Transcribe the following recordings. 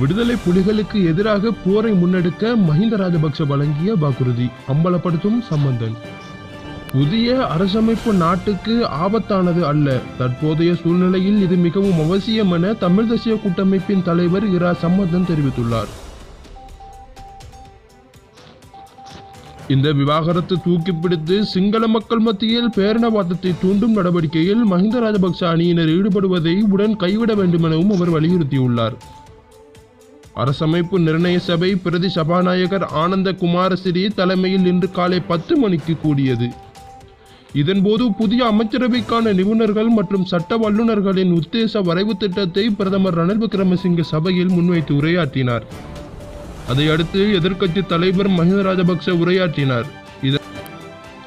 விடுதலை புலிகளுக்கு எதிராக போரை முன்னெடுக்க மஹிந்த ராஜபக்ச வழங்கிய வாக்குறுதி அம்பலப்படுத்தும் சம்பந்தன். புதிய அரசமைப்பு நாட்டுக்கு ஆபத்தானது அல்ல. தற்போதைய சூழ்நிலையில் இது மிகவும் அவசியம் என தமிழ் தேசிய கூட்டமைப்பின் தலைவர் இரா சம்பந்தன் தெரிவித்துள்ளார். இந்த விவாகரத்து தூக்கி பிடித்து சிங்கள மக்கள் மத்தியில் பேரணவாதத்தை தூண்டும் நடவடிக்கையில் மஹிந்த ராஜபக்ச அணியினர் ஈடுபடுவதை உடன் கைவிட வேண்டும் எனவும் அவர் வலியுறுத்தியுள்ளார். அரசமைப்பு நிர்ணய சபை பிரதி சபாநாயகர் ஆனந்த குமாரசிறி தலைமையில் இன்று காலை பத்து மணிக்கு கூடியது. இதன்போது புதிய அமைச்சரவைக்கான நிபுணர்கள் மற்றும் சட்ட வல்லுநர்களின் உத்தேச வரைவு திட்டத்தை பிரதமர் ரணில் விக்ரமசிங்க சபையில் முன்வைத்து உரையாற்றினார். அதையடுத்து எதிர்க்கட்சி தலைவர் மஹிந்த ராஜபக்ச உரையாற்றினார். இத-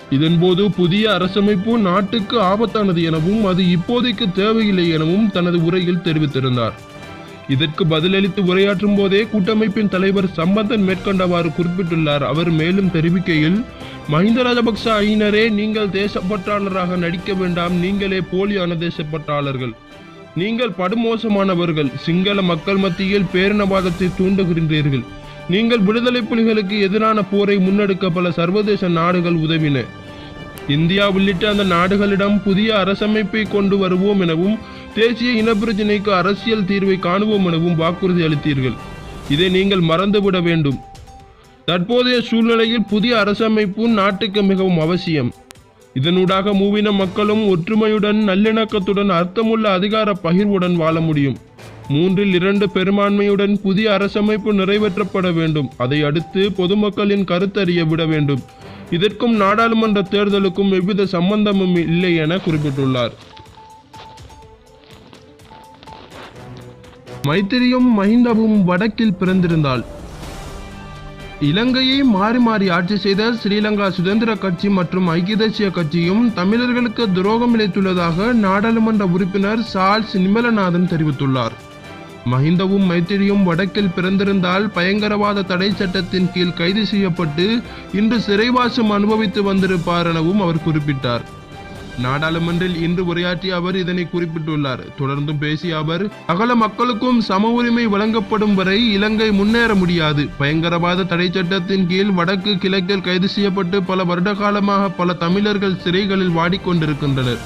இதன்போது புதிய அரசமைப்பு நாட்டுக்கு ஆபத்தானது எனவும் அது இப்போதைக்கு தேவையில்லை எனவும் தனது உரையில் தெரிவித்திருந்தார். இதற்கு பதிலளித்து உரையாற்றும் போதே கூட்டமைப்பின் தலைவர் சம்பந்தன் மேற்கொண்டவாறு குறிப்பிட்டுள்ளார். அவர் மேலும் தெரிவிக்கையில் மஹிந்த ராஜபக்ச ஐயினரே நீங்கள் தேசப்பற்றாளராக நடிக்க வேண்டாம். நீங்களே போலியான தேசப்பற்றாளர்கள். நீங்கள் படுமோசமானவர்கள். சிங்கள மக்கள் மத்தியில் பேரினவாதத்தை தூண்டுகின்றீர்கள் நீங்கள் விடுதலை புலிகளுக்கு எதிரான போரை முன்னெடுக்க பல சர்வதேச நாடுகள் உதவின. இந்தியா உள்ளிட்ட அந்த நாடுகளிடம் புதிய அரசமைப்பை கொண்டு வருவோம் எனவும் தேசிய இனப்பிரச்சினைக்கு அரசியல் தீர்வை காணுவோம் எனவும் வாக்குறுதி அளித்தீர்கள். இதை நீங்கள் மறந்துவிட வேண்டும். தற்போதைய சூழ்நிலையில் புதிய அரசமைப்பு நாட்டுக்கு மிகவும் அவசியம். இதனூடாக மூவின மக்களும் ஒற்றுமையுடன் நல்லிணக்கத்துடன் அர்த்தமுள்ள அதிகார பகிர்வுடன் வாழ முடியும். மூன்றில் இரண்டு பெரும்பான்மையுடன் புதிய அரசமைப்பு நிறைவேற்றப்பட வேண்டும். அதை அடுத்து பொதுமக்களின் கருத்தறிய விட வேண்டும். இதற்கும் நாடாளுமன்ற தேர்தலுக்கும் எவ்வித சம்பந்தமும் இல்லை என குறிப்பிட்டுள்ளார். மைத்திரியும் மஹிந்தவும் வடக்கில் பிறந்திருந்தால் இலங்கையை மாறி மாறி ஆட்சி செய்த ஸ்ரீலங்கா சுதந்திர கட்சி மற்றும் ஐக்கிய தேசிய கட்சியும் தமிழர்களுக்கு துரோகம் இழைத்துள்ளதாக நாடாளுமன்ற உறுப்பினர் சார்ல்ஸ் நிமலநாதன் தெரிவித்துள்ளார். மஹிந்தவும் மைத்திரியும் வடக்கில் பிறந்திருந்தால் பயங்கரவாத தடை சட்டத்தின் கீழ் கைது செய்யப்பட்டு இன்று சிறைவாசம் அனுபவித்து வந்திருப்பார் எனவும் அவர் குறிப்பிட்டார். நாடாளுமன்றில் இன்று உரையாற்றிய அவர் இதனை குறிப்பிட்டுள்ளார். தொடர்ந்தும் பேசிய அவர் அகல மக்களுக்கும் சம உரிமை வழங்கப்படும் வரை இலங்கை முன்னேற முடியாது. பயங்கரவாத தடை சட்டத்தின் கீழ் வடக்கு கிழக்கில் கைது செய்யப்பட்டு பல வருட காலமாக பல தமிழர்கள் சிறைகளில் வாடிக்கொண்டிருக்கின்றனர்.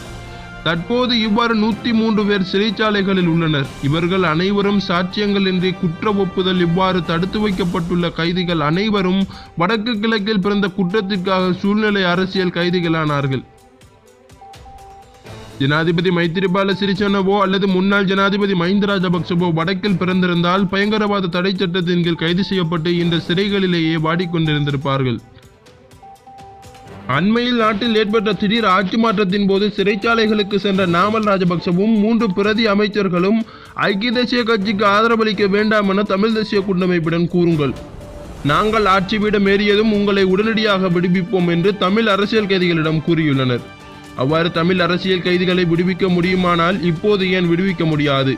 தற்போது இவ்வாறு நூத்தி மூன்று பேர் சிறைச்சாலைகளில் உள்ளனர். இவர்கள் அனைவரும் சாட்சியங்களின்றி குற்ற ஒப்புதல் இவ்வாறு தடுத்து வைக்கப்பட்டுள்ள கைதிகள் அனைவரும் வடக்கு கிழக்கில் பிறந்த குற்றத்திற்காக சூழ்நிலை அரசியல் கைதிகளானார்கள். ஜனாதிபதி மைத்திரிபால சிறிசேனவோ அல்லது முன்னாள் ஜனாதிபதி மஹிந்த ராஜபக்சவோ வடக்கில் பிறந்திருந்தால் பயங்கரவாத தடை சட்டத்தின் கீழ் கைது செய்யப்பட்டு இந்த சிறைகளிலேயே வாடிக்கொண்டிருந்திருப்பார்கள். அண்மையில் நாட்டில் ஏற்பட்ட திடீர் ஆட்சி மாற்றத்தின் போது சிறைச்சாலைகளுக்கு சென்ற நாமல் ராஜபக்சவும் மூன்று பிரதி அமைச்சர்களும் ஐக்கிய தேசிய கட்சிக்கு ஆதரவளிக்க வேண்டாம் என தமிழ் தேசிய கூட்டமைப்பிடம் கூறுங்கள். நாங்கள் ஆட்சி பீடம் ஏறியதும் உங்களை உடனடியாக விடுவிப்போம் என்று தமிழ் அரசியல் கைதிகளிடம் கூறியுள்ளனர். அவ்வாறு தமிழ் அரசியல் கைதிகளை விடுவிக்க முடியுமானால் இப்போது ஏன் விடுவிக்க முடியாது?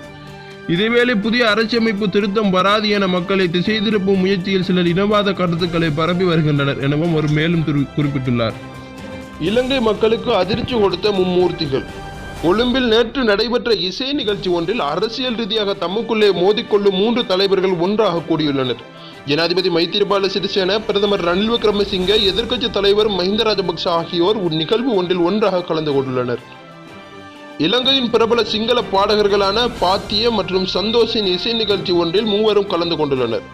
இதேவேளை புதிய அரசியமைப்பு திருத்தம் வராது என மக்களை திசை திருப்பும் முயற்சியில் சிலர் இனவாத கருத்துக்களை பரப்பி வருகின்றனர் எனவும் அவர் மேலும் குறிப்பிட்டுள்ளார். இலங்கை மக்களுக்கு அதிர்ச்சி கொடுத்த மும்மூர்த்திகள். கொழும்பில் நேற்று நடைபெற்ற இசை நிகழ்ச்சி ஒன்றில் அரசியல் ரீதியாக தமக்குள்ளே மோதிக்கொள்ளும் மூன்று தலைவர்கள் ஒன்றாக கூடியுள்ளனர். ஜனாதிபதி மைத்திரிபால சிறிசேன பிரதமர் ரணில் விக்ரமசிங்கே எதிர்க்கட்சி தலைவர் மஹிந்த ராஜபக்ச ஆகியோர் நிகழ்வு ஒன்றில் ஒன்றாக கலந்து கொண்டுள்ளனர். இலங்கையின் பிரபல சிங்கள பாடகர்களான பாத்திய மற்றும் சந்தோஷின் இசை நிகழ்ச்சி ஒன்றில் மூவரும் கலந்து கொண்டுள்ளனர்.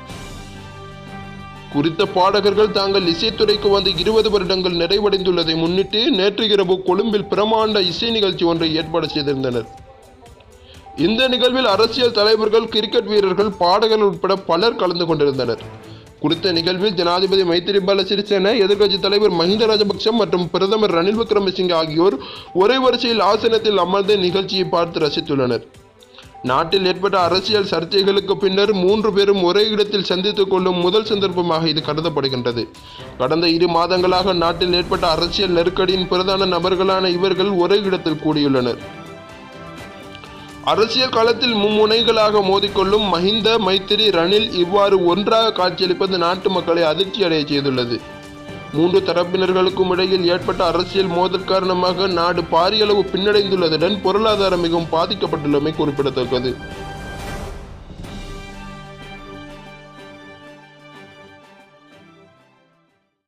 குறித்த பாடகர்கள் தாங்கள் இசைத்துறைக்கு வந்து இருபது வருடங்கள் நிறைவடைந்துள்ளதை முன்னிட்டு நேற்று இரவு கொழும்பில் பிரமாண்ட இசை நிகழ்ச்சி ஒன்றை ஏற்பாடு செய்திருந்தனர். இந்த நிகழ்வில் அரசியல் தலைவர்கள் கிரிக்கெட் வீரர்கள் பாடகர்கள் உட்பட பலர் கலந்து கொண்டிருந்தனர். குறித்த நிகழ்வில் ஜனாதிபதி மைத்திரிபால சிறிசேன எதிர்க்கட்சி தலைவர் மஹிந்த ராஜபக்ச மற்றும் பிரதமர் ரணில் விக்ரமசிங்கே ஆகியோர் ஒரே வரிசையில் ஆசனத்தில் அமர்ந்து நிகழ்ச்சியை பார்த்து ரசித்துள்ளனர். நாட்டில் ஏற்பட்ட அரசியல் சர்ச்சைகளுக்கு பின்னர் மூன்று பேரும் ஒரே இடத்தில் சந்தித்துக் கொள்ளும் முதல் சந்தர்ப்பமாக இது கருதப்படுகின்றது. கடந்த இரு மாதங்களாக நாட்டில் ஏற்பட்ட அரசியல் நெருக்கடியின் பிரதான நபர்களான இவர்கள் ஒரே இடத்தில் கூடியுள்ளனர். அரசியல் களத்தில் மும்முனைகளாக மோதிக்கொள்ளும் மஹிந்த மைத்திரி ரணில் இவ்வாறு ஒன்றாக காட்சியளிப்பது நாட்டு மக்களை அதிர்ச்சி அடைய செய்துள்ளது. மூன்று தரப்பினர்களுக்கும் இடையில் ஏற்பட்ட அரசியல் மோதல் காரணமாக நாடு பாரியளவு பின்னடைந்துள்ளதுடன் பொருளாதாரம் மிகவும் பாதிக்கப்பட்டுள்ளமை குறிப்பிடத்தக்கது.